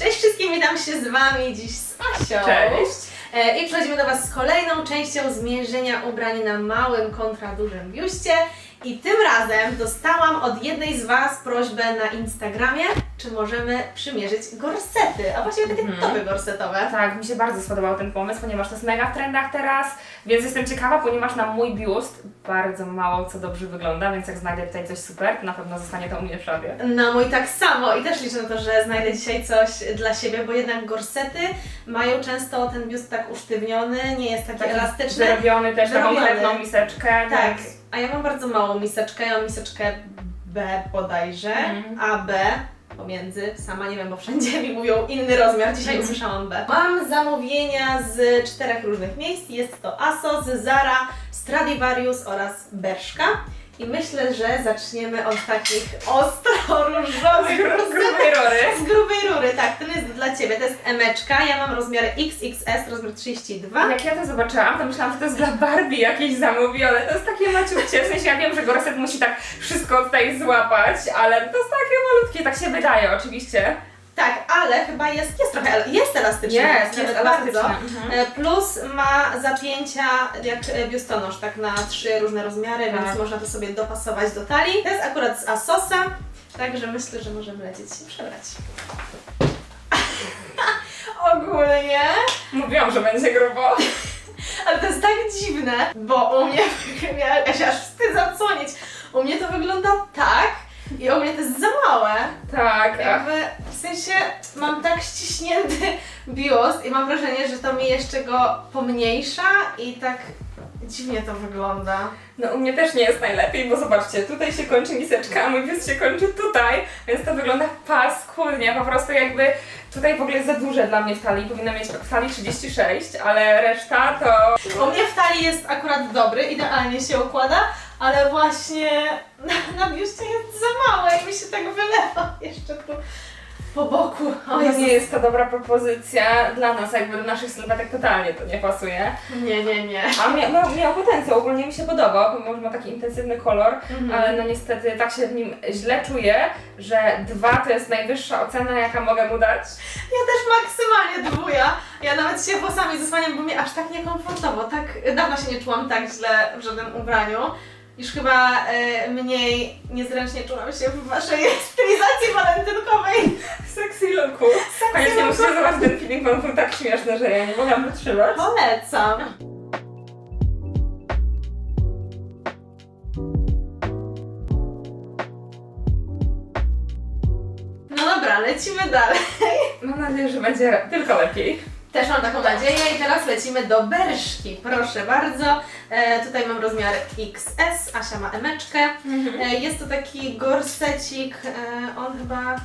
Cześć wszystkim, witam się z Wami dziś z Asią. Cześć. E, I przechodzimy do Was z kolejną częścią zmierzenia ubrań na małym kontra dużym biuście. I tym razem dostałam od jednej z Was prośbę na Instagramie, czy możemy przymierzyć gorsety, a właściwie takie Mhm. topy gorsetowe. Tak, mi się bardzo spodobał ten pomysł, ponieważ to jest mega w trendach teraz, więc jestem ciekawa, ponieważ na mój biust bardzo mało co dobrze wygląda, więc jak znajdę tutaj coś super, to na pewno zostanie to u mnie w szafie. No mój tak samo i też liczę na to, że znajdę dzisiaj coś dla siebie, bo jednak gorsety mają często ten biust tak usztywniony, nie jest taki, Taki elastyczny. Wyrobiony też Wyrobiony. konkretną miseczkę, Tak, więc a ja mam bardzo małą miseczkę, ja mam miseczkę B bodajże, Mhm. a B pomiędzy, sama nie wiem, bo wszędzie mi mówią inny rozmiar, dzisiaj Mhm. usłyszałam B. Mam zamówienia z czterech różnych miejsc, jest to ASOS, Zara, Stradivarius oraz Bershka. I myślę, że zaczniemy od takich ostro różowych z grubej rory. z grubej rury, tak, ten jest dla Ciebie, to jest emeczka, ja mam rozmiar XXS, rozmiar 32. Jak ja to zobaczyłam, to myślałam, że to jest dla Barbie jakieś zamówione. To jest takie maciuchcie. W sensie ja wiem, że gorset musi tak wszystko tutaj złapać, ale to jest takie malutkie, tak się wydaje oczywiście. Tak, ale chyba jest, jest trochę, el- jest elastyczny. Jest, nawet jest bardzo. Mhm. E, Plus ma zapięcia jak e, biustonosz, tak na trzy różne rozmiary, Tak. więc można to sobie dopasować do talii. To jest akurat z Asosa, także myślę, że możemy lecieć się przebrać. Ogólnie, Mówiłam, że będzie grubo. ale to jest tak dziwne, bo u mnie, ja się aż wstydzę odsłonić, u mnie to wygląda tak i u mnie to jest za małe. Tak, Jakby w sensie mam tak ściśnięty biust i mam wrażenie, że to mi jeszcze go pomniejsza i tak dziwnie to wygląda. No u mnie też nie jest najlepiej, bo zobaczcie, tutaj się kończy miseczka, a mój biust się kończy tutaj, więc to wygląda paskudnie, po prostu jakby tutaj w ogóle jest za duże dla mnie w talii, powinna mieć w talii 36, ale reszta to... U mnie w talii jest akurat dobry, idealnie się układa, ale właśnie na, na biustie jest za małe i mi się tak wylewa jeszcze tu po boku. O Jezus. nie jest to dobra propozycja dla nas, jakby do naszych sylwetek totalnie to nie pasuje. Nie, nie, nie. A mia, miał, miał potencjał, ogólnie mi się podobał, pomimo że ma taki intensywny kolor, Mhm. ale no niestety tak się w nim źle czuję, że dwa to jest najwyższa ocena, jaka mogę mu dać. Ja też maksymalnie dwuja. Ja nawet się włosami zasłaniam, bo mnie aż tak niekomfortowo. Tak dawno się nie czułam tak źle w żadnym ubraniu. Już chyba e, mniej niezręcznie czułam się w waszej stylizacji walentynkowej. Sexy looku. Koniecznie musicie zobaczyć ten filmik, bo on był tak śmieszny, że ja nie mogłam wytrzymać. Polecam. No dobra, lecimy dalej. Mam nadzieję, że będzie tylko lepiej. Też mam taką nadzieję i teraz lecimy do Berszki. Proszę bardzo. E, tutaj mam rozmiar XS, Asia ma emeczkę. E, jest to taki gorsecik, e, on chyba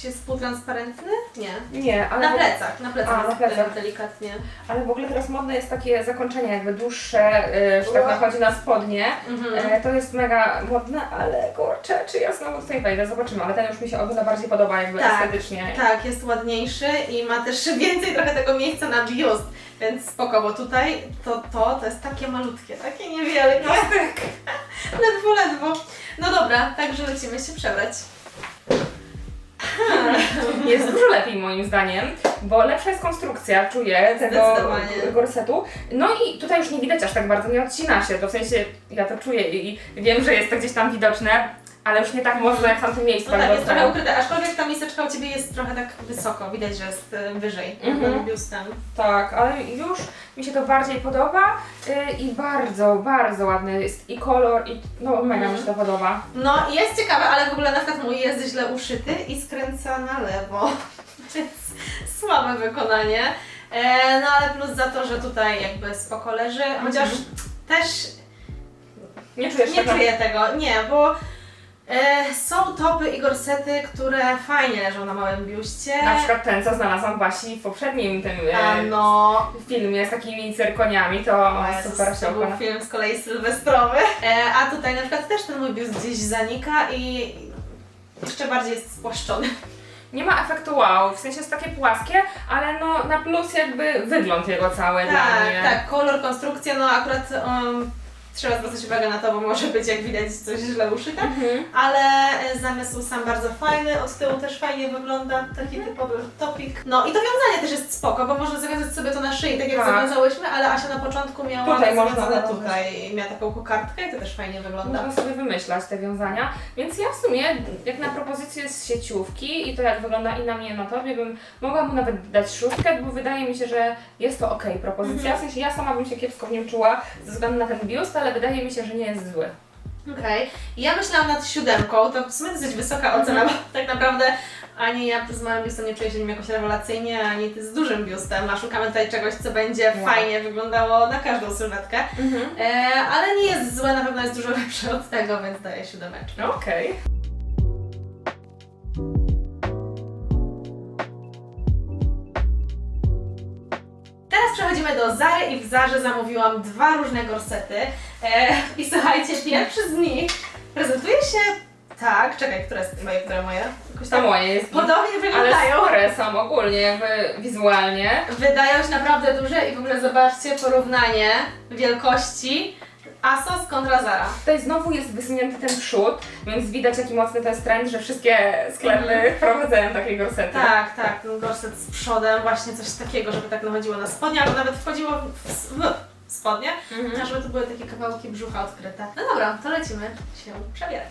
ci jest półtransparentny? Nie. Nie, ale... Na plecach, na plecach A, na plecach. delikatnie. Ale w ogóle teraz modne jest takie zakończenie jakby dłuższe, yy, że tak Ua. nachodzi na spodnie. Mhm. E, to jest mega modne, ale kurczę, czy ja znowu tutaj wejdę, zobaczymy, ale ten już mi się o wiele bardziej podoba jakby Tak, estetycznie. Tak, jest ładniejszy i ma też więcej trochę tego miejsca na biust, więc spoko, bo tutaj to, to, to jest takie malutkie, takie niewielkie. Tak. Ledwo, ledwo. No dobra, także lecimy się przebrać. Jest dużo lepiej moim zdaniem, bo lepsza jest konstrukcja, czuję, tego Zdecydowanie. gorsetu. No i tutaj już nie widać aż tak bardzo, nie odcina się, to w sensie ja to czuję i wiem, że jest to gdzieś tam widoczne, ale już nie tak mocno jak w tamtym miejscu. No tak, bardzo jest trochę ukryte, aczkolwiek ta miseczka u Ciebie jest trochę tak wysoko, widać, że jest e, wyżej Mhm. nad biustem. Tak, ale już mi się to bardziej podoba yy, i bardzo, bardzo ładny jest i kolor i no mega mi się to podoba. No i jest ciekawe, ale w ogóle na przykład mój jest źle uszyty i skręca na lewo, więc słabe wykonanie. E, no ale plus za to, że tutaj jakby spoko leży, chociaż też Nie czujesz nie tego? czuję tego, nie, bo są topy i gorsety, które fajnie leżą na małym biuście. Na przykład ten, co znalazłam Basi w poprzednim tym yy, A no, filmie z takimi cyrkoniami, to Jezus, super się to był film z kolei sylwestrowy. E, a tutaj na przykład też ten mój biust gdzieś zanika i jeszcze bardziej jest spłaszczony. Nie ma efektu wow, w sensie jest takie płaskie, ale no na plus jakby wygląd jego cały dla Tak, mnie. tak, kolor, konstrukcja, no akurat um, trzeba zwracać uwagę na to, bo może być jak widać coś źle uszyte. Mhm. Ale e, zamysł sam bardzo fajny, od tyłu też fajnie wygląda, taki Mhm. typowy topik. No i to wiązanie też jest spoko, bo można zawiązać sobie to na szyi, tak jak Tak. zawiązałyśmy, ale Asia na początku miała Tutaj można tutaj, miała taką kokardkę i to też fajnie wygląda. Można sobie wymyślać te wiązania, więc ja w sumie, jak na propozycję z sieciówki i to jak wygląda i na mnie, na tobie, bym mogła mu nawet dać szóstkę, bo wydaje mi się, że jest to ok propozycja. Mhm. W sensie ja sama bym się kiepsko w nim czuła ze względu na ten biust, ale wydaje mi się, że nie jest zły. Okej. Ja myślałam nad siódemką, to w sumie dosyć wysoka ocena, bo tak naprawdę ani ja z małym biustem nie czuję się nim jakoś rewelacyjnie, ani ty z dużym biustem, a szukamy tutaj czegoś, co będzie Wow. fajnie wyglądało na każdą sylwetkę. E, ale nie jest złe, na pewno jest dużo lepsze od tego, więc daję siódemeczkę. Okej. Przechodzimy do Zary i w Zarze zamówiłam dwa różne gorsety. E, I słuchajcie, pierwszy z nich prezentuje się tak, czekaj, które jest twoje, które moje? Jakoś To tak moje jest. podobnie Ale wyglądają. spore są ogólnie, jakby wizualnie. Wydają się naprawdę duże i w ogóle zobaczcie porównanie wielkości Asos kontra Zara. Tutaj znowu jest wysunięty ten przód, więc widać jaki mocny to jest trend, że wszystkie sklepy Mhm. wprowadzają takie gorsety. Tak, tak, ten gorset z przodem, właśnie coś takiego, żeby tak nachodziło na spodnie, albo nawet wchodziło w, w spodnie, Mhm. a żeby to były takie kawałki brzucha odkryte. No dobra, to lecimy się przebierać.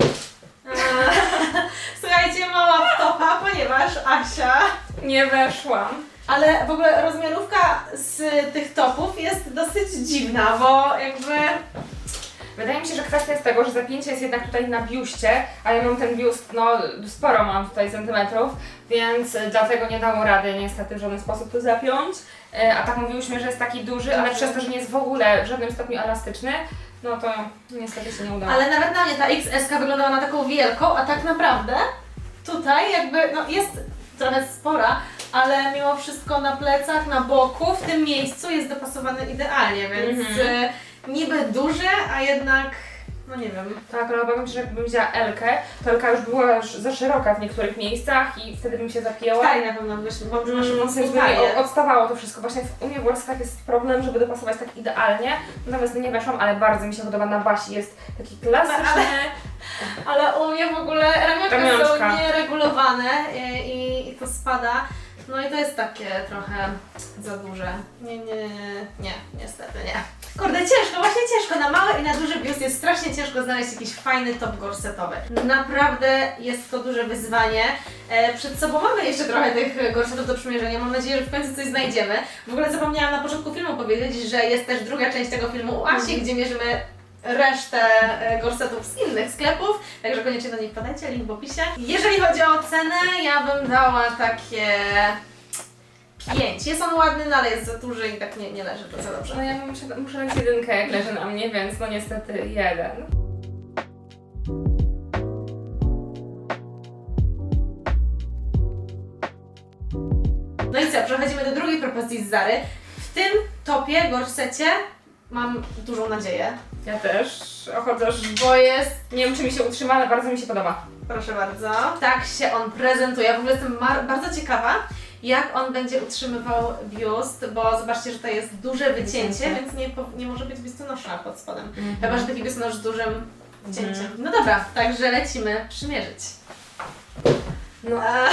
Eee, Słuchajcie, mała wtopa, ponieważ Asia Nie weszłam. Ale w ogóle rozmiarówka z tych topów jest dosyć dziwna, bo jakby Wydaje mi się, że kwestia jest tego, że zapięcie jest jednak tutaj na biuście, a ja mam ten biust, no sporo mam tutaj centymetrów, więc dlatego nie dało rady niestety w żaden sposób to zapiąć. E, A tak mówiłyśmy, że jest taki duży, ale Duży. przez to, że nie jest w ogóle w żadnym stopniu elastyczny, no to niestety się nie udało. Ale nawet na mnie ta XS wyglądała na taką wielką, a tak naprawdę tutaj jakby, no jest trochę spora, ale mimo wszystko na plecach, na boku, w tym miejscu jest dopasowany idealnie, więc Mhm. e, niby duże, a jednak, no nie wiem. Tak, ale obawiam się, że jakbym wzięła Elkę, to Elka już była już za szeroka w niektórych miejscach i wtedy bym się zapięła. Tak na pewno, wiesz, bo że masz Mm, mocno jakby odstawało to wszystko. Właśnie w umie worskach jest problem, żeby dopasować tak idealnie. Natomiast nie weszłam, ale bardzo mi się podoba na Basi. Jest taki klasyczny. Ale u mnie w ogóle Ramionczka. są nieregulowane i, i, i to spada. No i to jest takie trochę za duże. Nie, nie, nie, niestety nie. Kurde, ciężko, właśnie ciężko. Na mały i na duży biust jest strasznie ciężko znaleźć jakiś fajny top gorsetowy. Naprawdę jest to duże wyzwanie. E, przed sobą mamy jeszcze trochę tych gorsetów do przymierzenia. Mam nadzieję, że w końcu coś znajdziemy. W ogóle zapomniałam na początku filmu powiedzieć, że jest też druga część tego filmu u Asi, gdzie mierzymy resztę e, gorsetów z innych sklepów, także koniecznie do nich podajcie, link w opisie. Jeżeli chodzi o cenę, ja bym dała takie 5. Jest on ładny, no ale jest za duży i tak nie, nie leży to za dobrze. No ja muszę, muszę dać jedynkę, jak leży na mnie, więc no niestety jeden. No i co, przechodzimy do drugiej propozycji z Zary. W tym topie, gorsecie mam dużą nadzieję, Ja też, chociaż bo jest nie wiem czy mi się utrzyma, ale bardzo mi się podoba. Proszę bardzo. Tak się on prezentuje. Ja w ogóle jestem bardzo ciekawa, jak on będzie utrzymywał biust, bo zobaczcie, że to jest duże wycięcie, Wycięcie. więc nie, po- nie może być biustonosza pod spodem. Mhm. Chyba, że taki biustonosz z dużym cięciem. No dobra, także lecimy przymierzyć. No, A,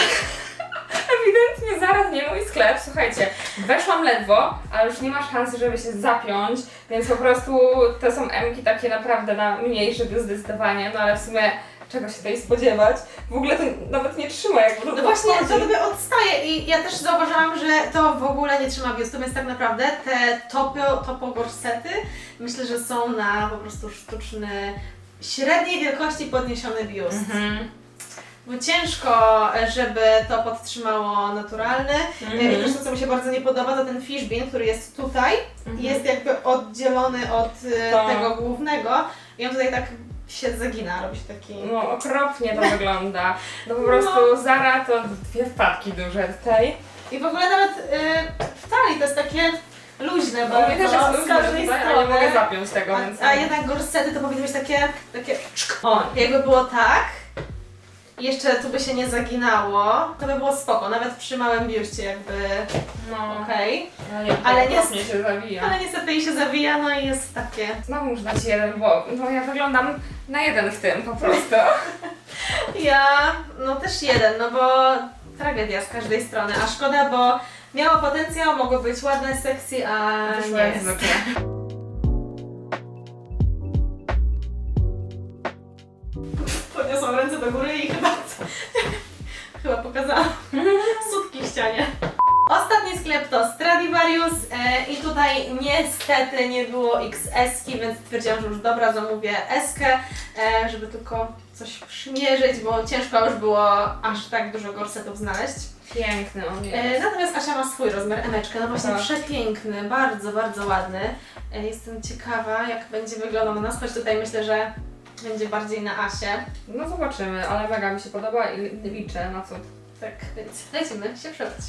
ewidentnie zaraz nie mój sklep. Słuchajcie, weszłam ledwo, ale już nie ma szansy, żeby się zapiąć, więc po prostu to są emki takie naprawdę na mniejszy biust zdecydowanie, no ale w sumie czego się tutaj spodziewać? W ogóle to nawet nie trzyma jak no właśnie, to tobie odstaje i ja też zauważyłam, że to w ogóle nie trzyma biustu, więc tak naprawdę te topo, topo gorsety myślę, że są na po prostu sztuczny, średniej wielkości podniesiony biust. Mhm. Bo ciężko, żeby to podtrzymało naturalny. Mhm. I też to, co mi się bardzo nie podoba, to ten fishbin, który jest tutaj, Mhm. jest jakby oddzielony od e, Tak. tego głównego i on tutaj tak się zagina, robi się taki... No okropnie to wygląda. No po prostu Zara to dwie wpadki duże tutaj. I w ogóle nawet e, w talii to jest takie luźne, Bo mnie też jest z każdej strony. nie mogę zapiąć tego, więc... A, a jednak gorsety to powinny być takie, takie O, jakby było tak, i jeszcze tu by się nie zaginało, to by było spoko, nawet przy małym biurcie jakby No, okej. ale nie, Ale nie- nie się zawija. Ale niestety jej się zawija, no i jest takie. Znowu muszę dać jeden, bo no, ja wyglądam na jeden w tym po prostu. Ja, no też jeden, no bo tragedia z każdej strony, a szkoda, bo miało potencjał, mogło być ładne, sexy, a Wyszło nie jak jest. zwykle. pokazałam sutki w ścianie. Ostatni sklep to Stradivarius e, i tutaj niestety nie było XS, więc stwierdziłam, że już dobra, zamówię S, e, żeby tylko coś przymierzyć, bo ciężko już było aż tak dużo gorsetów znaleźć. Piękny on jest. E, natomiast Asia ma swój rozmiar emeczkę, no właśnie Tak. przepiękny, bardzo, bardzo ładny. E, jestem ciekawa, jak będzie wyglądał na nas, choć tutaj myślę, że będzie bardziej na Asię. No zobaczymy, ale mega mi się podoba i liczę na cud. Tak, więc lecimy się przebrać.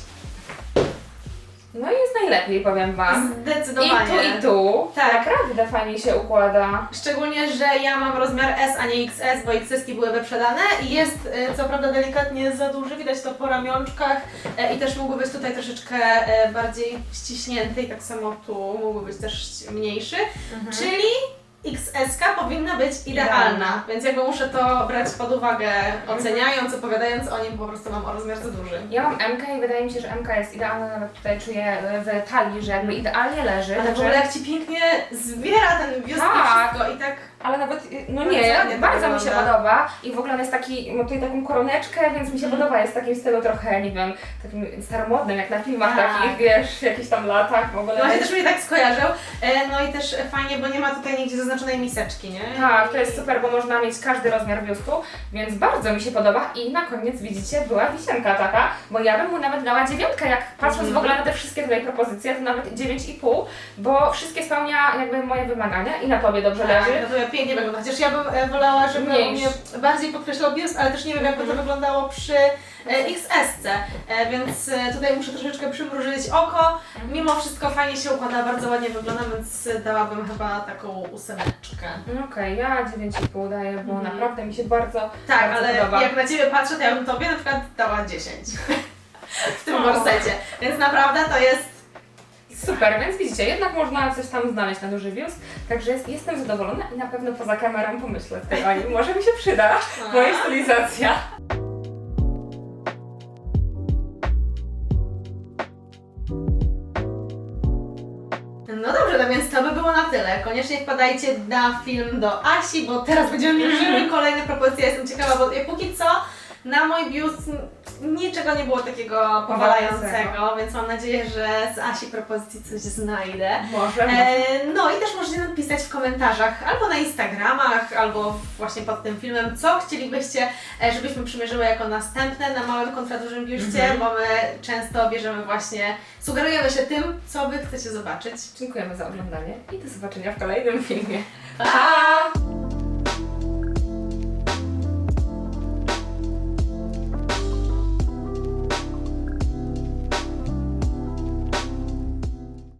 No i jest najlepiej, powiem Wam. I Zdecydowanie. tu, i tu. Tak. Naprawdę fajnie się układa. Szczególnie, że ja mam rozmiar S, a nie XS, bo XS-ki były wyprzedane i jest e, co prawda delikatnie za duży, widać to po ramionczkach e, i też mógłby być tutaj troszeczkę e, bardziej ściśnięty i tak samo tu mógłby być też mniejszy, czyli XS-ka powinna być idealna, Idealna. więc jakby muszę to brać pod uwagę oceniając, opowiadając o nim, po prostu mam o rozmiar za duży. Ja mam MK i wydaje mi się, że MK jest idealna, nawet tutaj czuję w talii, że jakby idealnie leży. Ale w także- ogóle jak Ci pięknie zbiera ten biust Tak. i wszystko i tak Ale nawet, no Bardzo nie, to bardzo mi się podoba i w ogóle on jest taki, ma tutaj taką koroneczkę, więc mi się Mhm. podoba, jest w takim stylu trochę, nie wiem, takim staromodnym, jak na filmach Tak. takich, wiesz, jakichś tam latach w ogóle. Właśnie też mnie tak skojarzył. E, No i też fajnie, bo nie ma tutaj nigdzie zaznaczonej miseczki, nie? Tak, to jest super, bo można mieć każdy rozmiar biustu, więc bardzo mi się podoba i na koniec widzicie, była wisienka taka, bo ja bym mu nawet dała dziewiątkę, jak patrząc Mhm. w ogóle na te wszystkie tutaj propozycje, to nawet 9,5, bo wszystkie spełnia jakby moje wymagania i na tobie dobrze Tak, leży. no to ja pięknie wygląda. Chociaż ja bym e, wolała, żeby u mnie bardziej podkreślał biust, ale też nie wiem, jakby to wyglądało przy e, XS-ce. E, Więc tutaj muszę troszeczkę przymrużyć oko. Mimo wszystko fajnie się układa, bardzo ładnie wygląda, więc dałabym chyba taką ósemeczkę. No Okej, ja 9,5 daję, bo Mhm. naprawdę mi się bardzo, Tak, bardzo ale podoba. jak na Ciebie patrzę, to ja bym Tobie na przykład dała 10 w tym O. gorsecie. Więc naprawdę to jest Super, więc widzicie, jednak można coś tam znaleźć na duży biust, także jest, jestem zadowolona i na pewno poza kamerą pomyślę tutaj o nim. Może mi się przyda moja stylizacja. No dobrze, no więc to by było na tyle. Koniecznie wpadajcie na film do Asi, bo teraz będziemy mierzyły kolejne propozycje. Jestem ciekawa, bo póki co na mój biust niczego nie było takiego powalającego, więc mam nadzieję, że z Asi propozycji coś znajdę. Może. E, no i też możecie napisać w komentarzach albo na Instagramach, albo właśnie pod tym filmem, co chcielibyście, e, żebyśmy przymierzyły jako następne na małym kontra dużym biuście, Mhm. bo my często bierzemy właśnie, sugerujemy się tym, co Wy chcecie zobaczyć. Dziękujemy za oglądanie i do zobaczenia w kolejnym filmie. Pa!